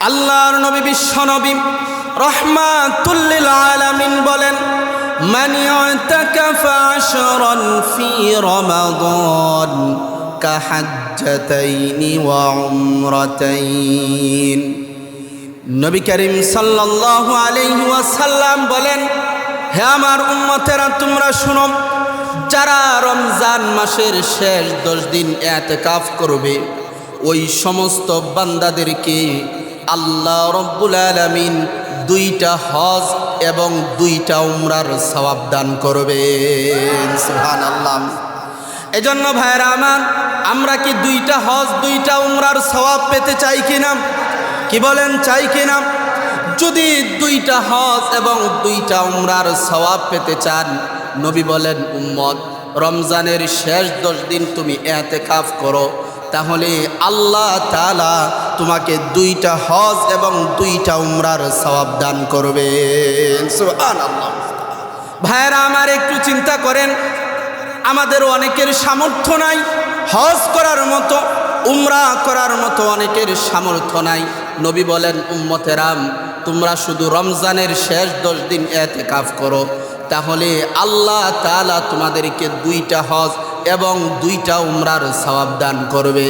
আল্লাহর নবী বিশ্ব নবী রহমাতুল্লিল আলামিন বলেন من اعتكف عشرا في رمضان كحجتين وعمرتين নবী করিম সাল্লাল্লাহু আলাইহি ওয়াসাল্লাম বলেন হে আমার উম্মতেরা তোমরা শুনো যারা রমজান মাসের শেষ দশ দিন এতেকাফ করবে ওই সমস্ত বান্দাদেরকে আল্লাহ রব্বুল আলামিন দুইটা হজ এবং দুইটা উমরার সওয়াব দান করবেন। সুবহানাল্লাহ। এজন্য ভাইরা আমার, আমরা কি দুইটা হজ, দুইটা উমরার সবাব পেতে চাই কিনা? কি বলেন, চাই কিনা? যদি দুইটা হজ এবং দুইটা উমরার সবাব পেতে চান, নবী বলেন, উম্মত, রমজানের শেষ দশ দিন তুমি এতে কাফ করো। তাহলে আল্লাহ তালা তোমাকে দুইটা হজ এবং দুইটা উমরার সওয়াব দান করবে। ভাইয়েরা, আমার একটু চিন্তা করেন, আমাদের অনেকের সামর্থ্য নাই, হজ করার মতো, উমরা করার মতো অনেকের সামর্থ্য নাই। নবী বলেন, উম্মতেরাম, তোমরা শুধু রমজানের শেষ দশ দিন এতে কাফ করো। তাহলে আল্লাহ তালা তোমাদেরকে দুইটা হজ এবং দুইটা উমরার সওয়াব দান করবে।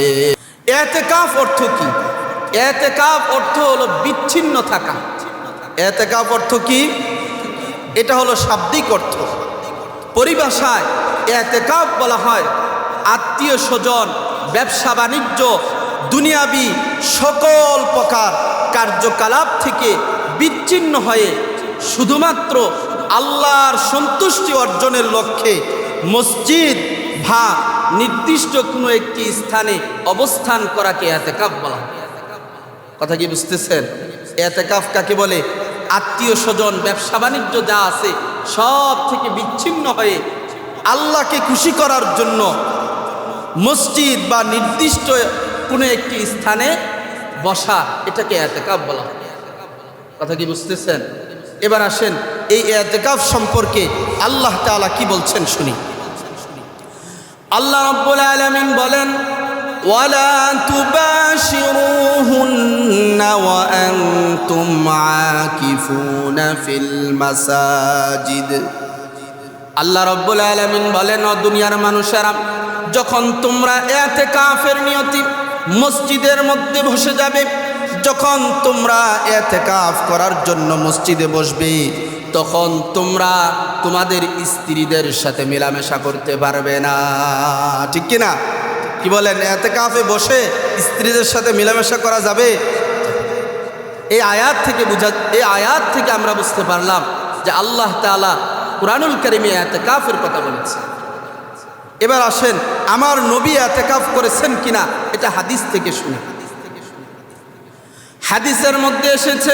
এতে কাফ অর্থ কি? এতে কাফ অর্থ হলো বিচ্ছিন্ন থাকা। এতে কাফ অর্থ কি? এটা হলো শাব্দিক অর্থ। পরিভাষায় এতেকাব বলা হয় আত্মীয় স্বজন ব্যবসা বাণিজ্য দুনিয়াবি সকল প্রকার কার্যকলাপ থেকে বিচ্ছিন্ন হয়ে শুধুমাত্র আল্লাহর সন্তুষ্টি অর্জনের লক্ষ্যে মসজিদ বা নির্দিষ্ট কোনো একটি স্থানে অবস্থান করাকে এতেকাব বলা কথা কি বুঝতেছেন? এতেকাফ কাকে বলে? আত্মীয় স্বজন, ব্যবসা বাণিজ্য যা আছে সব থেকে বিচ্ছিন্ন হয়ে আল্লাহকে খুশি করার জন্য মসজিদ বা নির্দিষ্ট কোনো একটি স্থানে বসা, এটাকে এতেকাফ বলা কথা কি বুঝতেছেন? এবার আসেন এই এতেকাফ সম্পর্কে আল্লাহ তাআলা কি বলছেন শুনি। আল্লাহ রব্বুল আলামিন বলেন ولا تباشروهن وأنتم عاكفون في المساجد আল্লাহ রব্বুল আলমিন বলেন ও দুনিয়ার মানুষেরা যখন তোমরা এতে কাফের নিয়তি মসজিদের মধ্যে বসে যাবে যখন তোমরা এতে কাফ করার জন্য মসজিদে বসবে তখন তোমরা তোমাদের স্ত্রীদের সাথে মেলামেশা করতে পারবে না। ঠিক কিনা? কি বলেন? এতে কাফে বসে স্ত্রীদের সাথে মেলামেশা করা যাবে? এই আয়াত থেকে বুঝা এই আয়াত থেকে আমরা বুঝতে পারলাম যে আল্লাহ তালা কোরআনুল করিমে এতে কাফের কথা বলেছে। এবার আসেন, আমার নবী এতে কাফ করেছেন কিনা? এটা হাদিস থেকে শুনে। হাদিসের মধ্যে এসেছে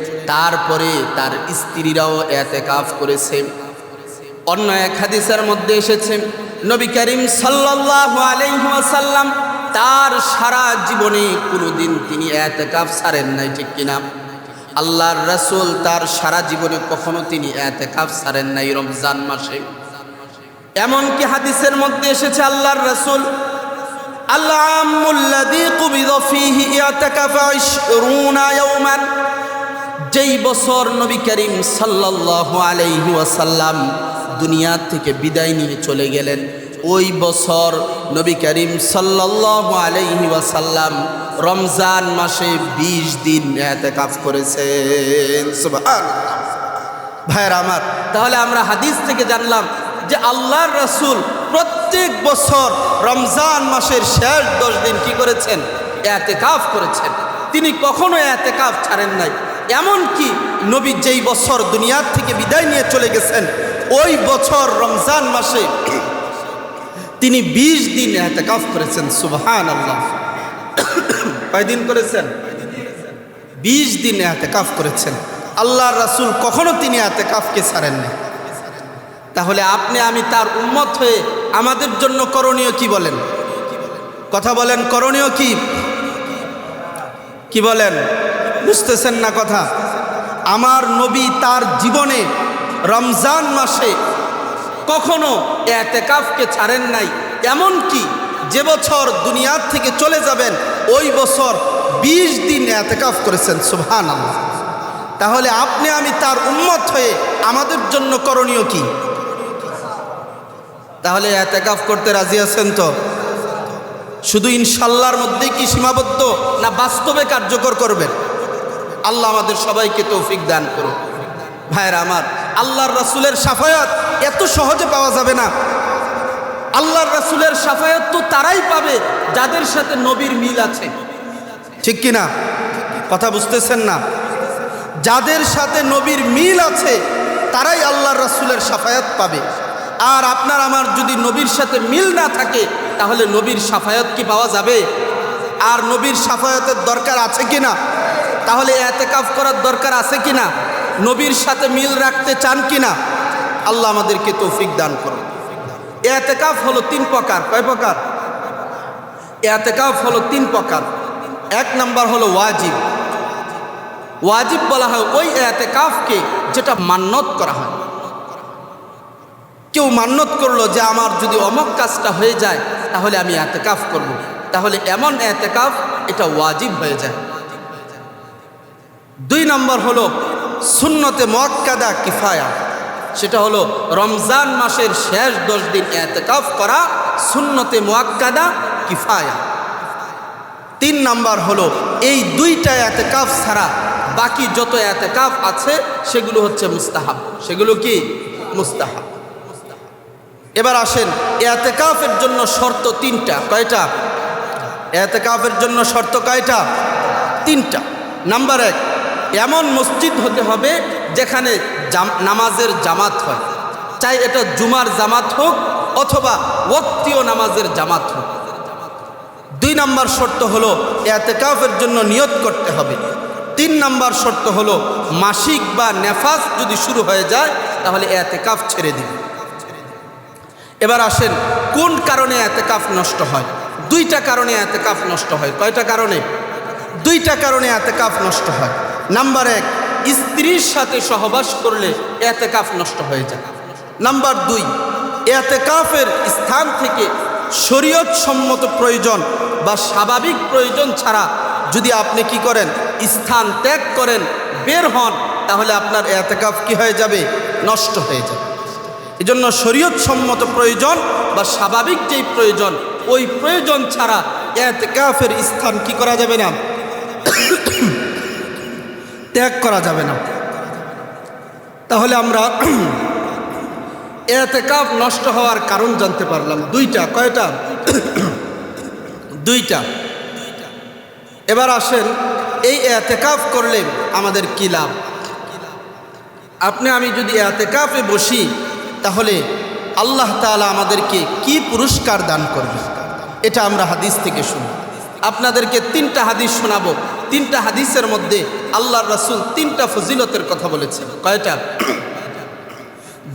তারপরে তার স্ত্রীরাও এতে কাফ করেছে। অন্য এক হাদিসের মধ্যে এসেছে, নবী করিম সাল্লাল্লাহু আলাইহি ওয়াসাল্লাম তার সারা জীবনে কোনোদিন তিনি এতে কাফ ছাড়েন নাই, ঠিক কিনা? আল্লাহর রসুল তার সারা জীবনে কখনো তিনি এতে কাফ ছাড়েন নাই রমজান মাসে। এমনকি হাদিসের মধ্যে এসেছে, আল্লাহর রসুল যেই বছর নবী করিম সাল্লাল্লাহু আলাইহি ওয়াসাল্লাম দুনিয়া থেকে বিদায় নিয়ে চলে গেলেন, ওই বছর নবী করিম সাল্লাল্লাহু আলাইহি ওয়াসাল্লাম রমজান মাসে ২০ দিন এতেকাফ করেছেন। ভাইয়ের আমার, তাহলে আমরা হাদিস থেকে জানলাম যে আল্লাহর রাসূল প্রত্যেক বছর রমজান মাসের শেষ দশ দিন কি করেছেন? এতেকাফ করেছেন। তিনি কখনো এতেকাফ ছাড়েন নাই। এমন কি নবী যেই বছর দুনিয়ার থেকে বিদায় নিয়ে চলে গেছেন, ওই বছর রমজান মাসে তিনি ২০ দিন এতেকাফ করেছেন সুবহান আল্লাহ কয়দিন করেছেন? বিশ দিন এতেকাফ করেছেন। আল্লাহর রাসূল কখনো তিনি এতেকাফকে ছাড়েননি। তাহলে আপনি, আমি তার উন্মত হয়ে আমাদের জন্য করণীয় কি বলেন? কথা বলেন, করণীয় কি? কি বলেন? বুঝতেছেন না কথা? আমার নবী তার জীবনে রমজান মাসে কখনো এতেকাফকে ছাড়েন নাই। এমন কি যে বছর দুনিয়ার থেকে চলে যাবেন, ওই বছর ২০ দিন এতেকাফ করেছেন সুবহান আল্লাহ তাহলে আপনি, আমি তার উম্মত হয়ে আমাদের জন্য করণীয় কি? তাহলে এতেকাফ করতে রাজি আছেন তো? শুধু ইনশাল্লাহর মধ্যেই কি সীমাবদ্ধ, না বাস্তবে কার্যকর করবেন? আল্লাহ আমাদের সবাইকে তৌফিক দান করুন। ভাইরা আমার, আল্লাহর রাসুলের সাফায়াত এত সহজে পাওয়া যাবে না। আল্লাহর রাসুলের সাফায়াত তো তারাই পাবে যাদের সাথে নবীর মিল আছে। ঠিক কি না? কথা বুঝতেছেন না? যাদের সাথে নবীর মিল আছে, তারাই আল্লাহর রাসুলের সাফায়াত পাবে। আর আপনার আমার যদি নবীর সাথে মিল না থাকে, তাহলে নবীর সাফায়াত কি পাওয়া যাবে? আর নবীর সাফায়াতের দরকার আছে কি না? তাহলে এতেকাফ করার দরকার আছে কি না নবীর সাথে মিল রাখতে চান কি না আল্লাহ আমাদেরকে তৌফিক দান করুন। এতেকাফ হলো তিন প্রকার। কয় প্রকার? এতেকাফ হলো তিন প্রকার। এক নাম্বার হলো ওয়াজিব। ওয়াজিব বলা হয় ওই এতেকাফকে যেটা মান্যত করা হয়। কেউ মান্যত করল যে আমার যদি অমক কাজটা হয়ে যায়, তাহলে আমি এতেকাফ করব। তাহলে এমন এতেকাফ, এটা ওয়াজিব হয়ে যায়। দুই নম্বর হলো সুন্নতে মোয়াক্কাদা কিফায়া। সেটা হলো রমজান মাসের শেষ দশ দিন এতেকাফ করা সুন্নতে মোয়াক্কাদা কিফায়া। তিন নাম্বার হলো এই দুইটা এতেকাফ ছাড়া বাকি যত এতেকাফ আছে, সেগুলো হচ্ছে মুস্তাহাব। সেগুলো কি? মুস্তাহাব। এবার আসেন, এতেকাফের জন্য শর্ত তিনটা। কয়টা? এতেকাফের জন্য শর্ত কয়টা? তিনটা। নাম্বার এক এমন মসজিদ হতে হবে যেখানে নামাজের জামাত হয়। চাই এটা জুমার জামাত হোক অথবা ওক্তীয় নামাজের জামাত হোক। দুই নাম্বার শর্ত হলো এতেকাফের জন্য নিয়ত করতে হবে। তিন নাম্বার শর্ত হলো মাসিক বা নেফাস যদি শুরু হয়ে যায়, তাহলে এতেকাফ ছেড়ে দিবে। এবার আসেন, কোন কারণে এতেকাফ নষ্ট হয়? দুইটা কারণে এতেকাফ নষ্ট হয়। কয়টা কারণে? দুইটা কারণে এতেকাফ নষ্ট হয়। নাম্বার এক স্ত্রীর সাথে সহবাস করলে এতেকাফ নষ্ট হয়ে যায়। নাম্বার দুই এতেকাফের স্থান থেকে শরীয়ত সম্মত প্রয়োজন বা স্বাভাবিক প্রয়োজন ছাড়া যদি আপনি কি করেন স্থান ত্যাগ করেন বের হন তাহলে আপনার এতেকাফ কি হয়ে যাবে? নষ্ট হয়ে যাবে। এজন্য শরীয়ত সম্মত প্রয়োজন বা স্বাভাবিক যেই প্রয়োজন ওই প্রয়োজন ছাড়া এতেকাফের স্থান কি করা যাবে না? ত্যাগ করা যাবে না। তাহলে আমরা এতেকাফ নষ্ট হওয়ার কারণ জানতে পারলাম। দুইটা, কয়টা? দুইটা। এবার আসেন, এই এতেকাফ করলে আমাদের কি লাভ? আপনি, আমি যদি এতেকাফে বসি, তাহলে আল্লাহ তাআলা আমাদেরকে কি পুরস্কার দান করবে এটা আমরা হাদিস থেকে শুনি। আপনাদেরকে তিনটা হাদিস শোনাবো। তিনটা হাদিসের মধ্যে আল্লাহর রাসূল তিনটা ফজিলতের কথা বলেছেন কয়টা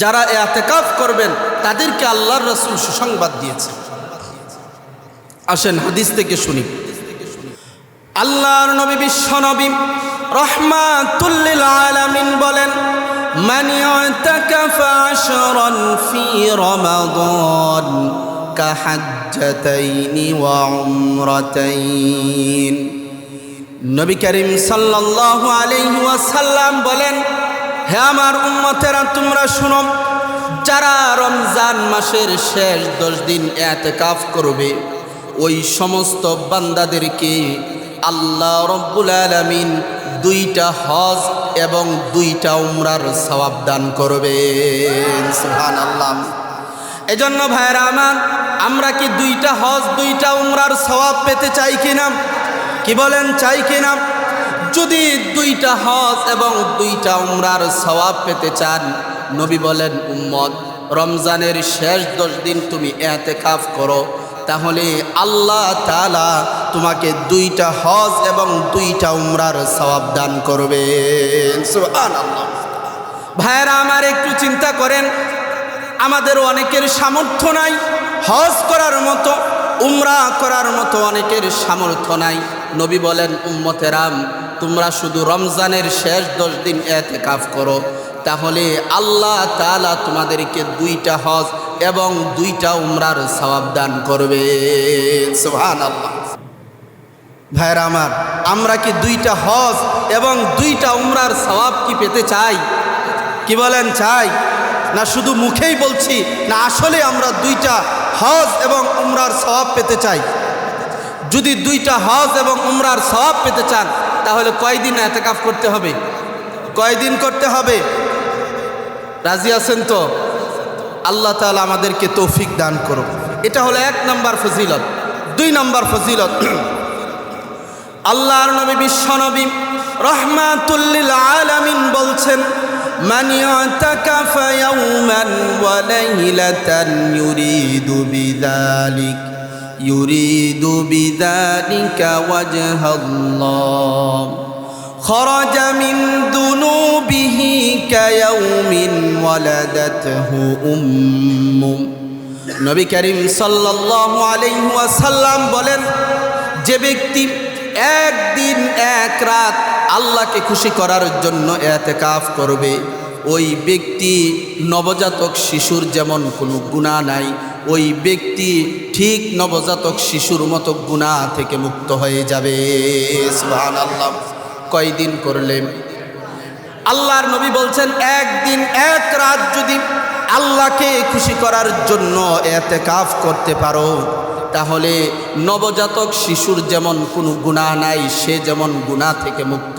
যারা এতেকাফ করবেন তাদেরকে আল্লাহর রাসূল সুসংবাদ দিয়েছে আসেন হাদিস থেকে শুনি আল্লাহর নবী বিশ্ব নবী রহমাতুল্লিল আলামিন বলেন من اعتكف عشرا في رمضان كحجتين وعمرتين নবী করিম সাল্লাল্লাহু আলাইহি ওয়াসাল্লাম বলেন, হে আমার উম্মতেরা, তোমরা শুনো, যারা রমজান মাসের শেষ দশ দিন এতেকাফ করবে, ওই সমস্ত বান্দাদেরকে আল্লাহ রব্বুল আলামিন দুইটা হজ এবং দুইটা উমরার সওয়াব দান করবেন। সুবহানাল্লাহ। এজন্য ভাইরা আমার, আমরা কি দুইটা হজ, দুইটা উমরার সওয়াব পেতে চাই কিনা? কি বলেন, চাই কিনা যদি দুইটা হজ এবং দুইটা উমরার সওয়াব পেতে চান, নবী বলেন, উম্মত, রমজানের শেষ দশ দিন তুমি এতে এতেকাফ করো, তাহলে আল্লাহ তালা তোমাকে দুইটা হজ এবং দুইটা উমরার সওয়াব দান করবে। ভাইয়েরা, আমার একটু চিন্তা করেন, আমাদের অনেকের সামর্থ্য নাই, হজ করার মতো, উমরা করার মতো অনেকের সামর্থ্য নাই। নবী বলেন, উম্মতেরাম, তোমরা শুধু রমজানের শেষ দশ দিন এতে কাফ করো। তাহলে আল্লাহ তালা তোমাদেরকে দুইটা হজ এবং দুইটা উমরার সওয়াব দান করবে। ভাইরা আমার, আমরা কি দুইটা হজ এবং দুইটা উমরার সওয়াব কি পেতে চাই? কি বলেন, চাই? না শুধু মুখেই বলছি, না আসলে আমরা দুইটা হজ এবং উমরার সওয়াব পেতে চাই? যদি দুইটা হজ এবং উমরার সওয়াব পেতে চান তাহলে কয়দিন এতেকাফ করতে হবে কয়দিন করতে হবে রাজি আছেন তো আল্লাহ তাআলা আমাদেরকে তৌফিক দান করো এটা হলো এক নম্বর ফজিলত দুই নম্বর ফজিলত আল্লাহর নবী বিশ্ব নবী রহমাতুল্লিল আলামিন বলছেন من اعتكف يوما وليلة يريد بذلك يريد بذلك وجه الله خرج من ذنوبه كيوم ولدته أمه নবী করিম সাল্লাল্লাহু আলাইহি ওয়াসাল্লাম বলেন যে ব্যক্তি একদিন এক রাত আল্লাহকে খুশি করার জন্য এতেকাফ করবে ওই ব্যক্তি নবজাতক শিশুর যেমন কোনো গুণা নাই ওই ব্যক্তি ঠিক নবজাতক শিশুর মতো গুণা থেকে মুক্ত হয়ে যাবে। কয়দিন করলেন আল্লাহর নবী বলছেন, একদিন, এক রাত যদি আল্লাহকে খুশি করার জন্য এতে কাফ করতে পারো, তাহলে নবজাতক শিশুর যেমন কোনো গুণা নাই, সে যেমন গুণা থেকে মুক্ত,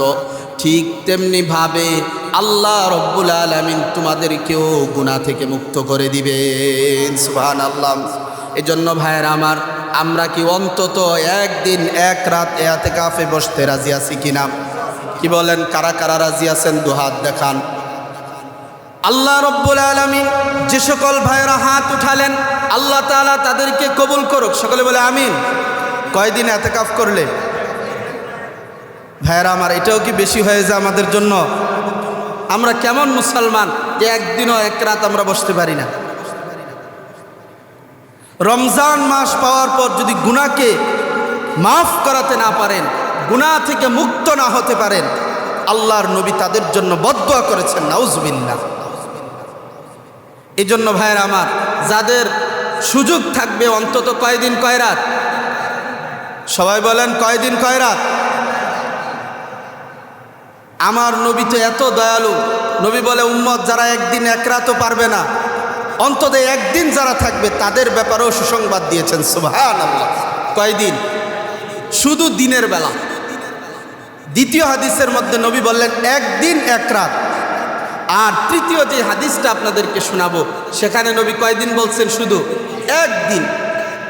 ঠিক তেমনিভাবে আল্লাহ রব্বুল আলমিন তোমাদেরকেও গুণা থেকে মুক্ত করে দিবেন। সুহান আল্লাহ এজন্য ভাইয়ের আমার, আমরা কি অন্তত একদিন, এক রাত এতে কাফে বসতে রাজি আছি কিনা? কি বলেন, কারা কারা রাজি আছেন? দুহাত দেখান। আল্লাহ রব্বুল আলমিন যে সকল ভাইয়েরা হাত উঠালেন, আল্লাহ তালা তাদেরকে কবুল করুক। সকলে বলে আমিন। কয়দিন এতেকাফ করলে? ভাইয়েরা আমার, এটাও কি বেশি হয়ে যায় আমাদের জন্য? আমরা কেমন মুসলমান যে একদিনও এক রাত আমরা বসতে পারি না? রমজান মাস পাওয়ার পর যদি গুনাকে মাফ করাতে না পারেন, গুনাহ থেকে মুক্ত না হতে পারেন, আল্লাহর নবী তাদের জন্য বদয়া করেছেন নাউজবিল্লা এই জন্য ভাইয়ের আমার, যাদের সুযোগ থাকবে অন্তত কয়দিন কয় রাত? সবাই বলেন কয়দিন কয় রাত? আমার নবী তো এত দয়ালু। নবী বলে, উম্মত যারা একদিন এক রাতও পারবে না অন্তত একদিন যারা থাকবে, তাদের ব্যাপারেও সুসংবাদ দিয়েছেন। সুবহান আল্লাহ কয়দিন? শুধু দিনের বেলা। দ্বিতীয় হাদিসের মধ্যে নবী বললেন, একদিন এক রাত। আর তৃতীয় যে হাদিসটা আপনাদেরকে শোনাবো, সেখানে নবী কয়দিন বলছেন শুধু? একদিন।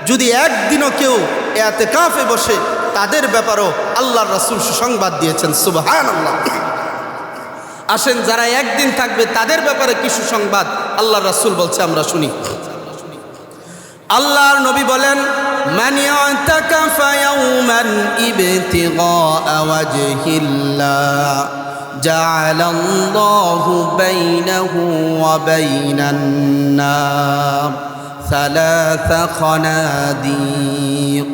যদি একদিনও কেউ এতে কাফে বসে তাদের ব্যাপারও আল্লাহর রাসুল সুসংবাদ দিয়েছেন সুবহান আল্লাহ আসেন যারা একদিন থাকবে তাদের ব্যাপারে কি সুসংবাদ আল্লাহ রাসুল বলছে আমরা শুনি আল্লাহর নবী বলেন من اعتكف يوما ابتغاء وجه الله جعل الله بينه وبين النار ثلاث خناديق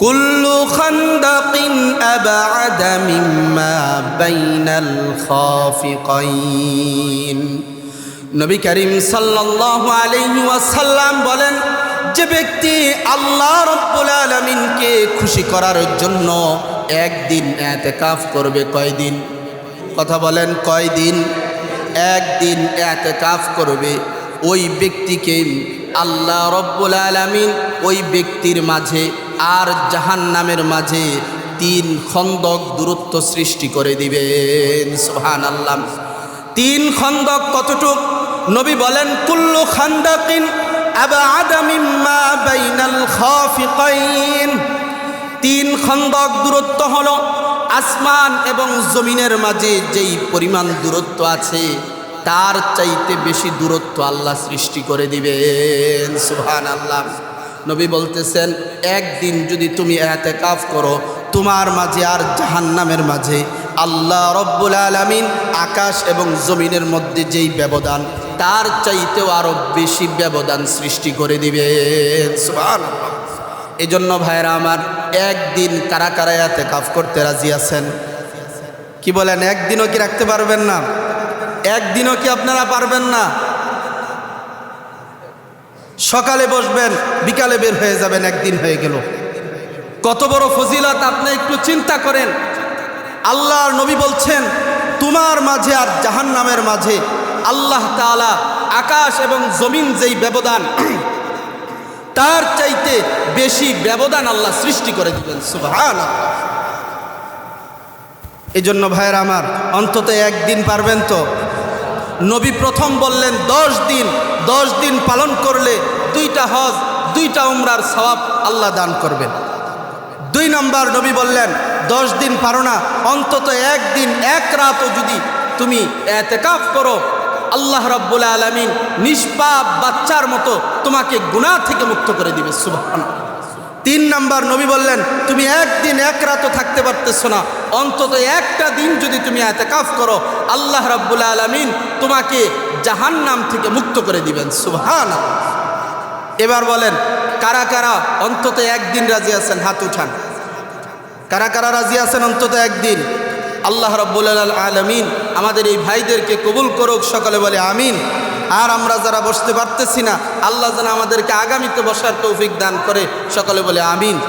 كل خندق أبعد مما بين الخافقين নবী করিম সাল্লাল্লাহু আলাইহি ওয়াসাল্লাম বলেন যে ব্যক্তি আল্লাহ রব্বুল আলমিনকে খুশি করার জন্য একদিন এতেকাফ করবে কয়দিন কথা বলেন কয়দিন একদিন এতেকাফ করবে ওই ব্যক্তিকে আল্লাহ রব্বুল আলমিন ওই ব্যক্তির মাঝে আর জাহান নামের মাঝে তিন খন্দক দূরত্ব সৃষ্টি করে দিবেন সোহান আল্লাহ তিন খন্দক কতটুক? নবী বলেন, কুল্লু খান্দাকিন তিন খন্দক দূরত্ব হল আসমান এবং জমিনের মাঝে যেই পরিমাণ দূরত্ব আছে, তার চাইতে বেশি দূরত্ব আল্লাহ সৃষ্টি করে দিবেন সুহান আল্লাহ নবী বলতেছেন, একদিন যদি তুমি এতে কাফ করো, তোমার মাঝে আর জাহান্নামের মাঝে আল্লাহ রব্বুল আলমিন আকাশ এবং জমিনের মধ্যে যেই ব্যবধান, তার চাইতেও আরও বেশি ব্যবধান সৃষ্টি করে দিবে। এই জন্য ভাইরা আমার, একদিন কারা কারা এতে কাফ করতে রাজি আছেন? কি বলেন, একদিনও কি রাখতে পারবেন না? একদিনও কি আপনারা পারবেন না? সকালে বসবেন, বিকালে বের হয়ে যাবেন, একদিন হয়ে গেল। কত বড় ফজিলত, আপনি একটু চিন্তা করেন। আল্লাহর নবী বলছেন, তোমার মাঝে আর জাহান্নামের মাঝে আল্লাহ তাআলা আকাশ এবং জমিন যেই ব্যবধান, তার চাইতে বেশি ব্যবধান আল্লাহ সৃষ্টি করে দিবেন। সুবহান এই জন্য ভাইয়ের আমার, অন্তত একদিন পারবেন তো? নবী প্রথম বললেন, দশ দিন দশ দিন পালন করলে দুইটা হজ, দুইটা উমরার সওয়াব আল্লাহ দান করবেন। দুই নম্বর নবী বললেন, দশ দিন পারো না, অন্তত একদিন, এক রাতও যদি তুমি এতেকাফ করো, আল্লাহ রাব্বুল আলমিন নিষ্পাপ বাচ্চার মতো তোমাকে গুনাহ থেকে মুক্ত করে দিবে সুবহান তিন নাম্বার নবী বললেন, তুমি একদিন এক রাতও থাকতে পারতেছো না। অন্তত একটা দিন যদি তুমি এতেকাফ করো, আল্লাহ রাব্বুল আলমিন তোমাকে জাহান্নাম থেকে মুক্ত করে দিবেন। সুবহান এবার বলেন, কারা কারা অন্তত একদিন রাজি আছেন? হাত উঠান। কারা কারা রাজি আছেন অন্তত একদিন? আল্লাহ রব্বুল আলমিন আমাদের এই ভাইদেরকে কবুল করুক, সকলে বলে আমিন। আর আমরা যারা বসতে পারতেছি না, আল্লাহ যেন আমাদেরকে আগামীতে বসার তৌফিক দান করে। সকলে বলে আমিন।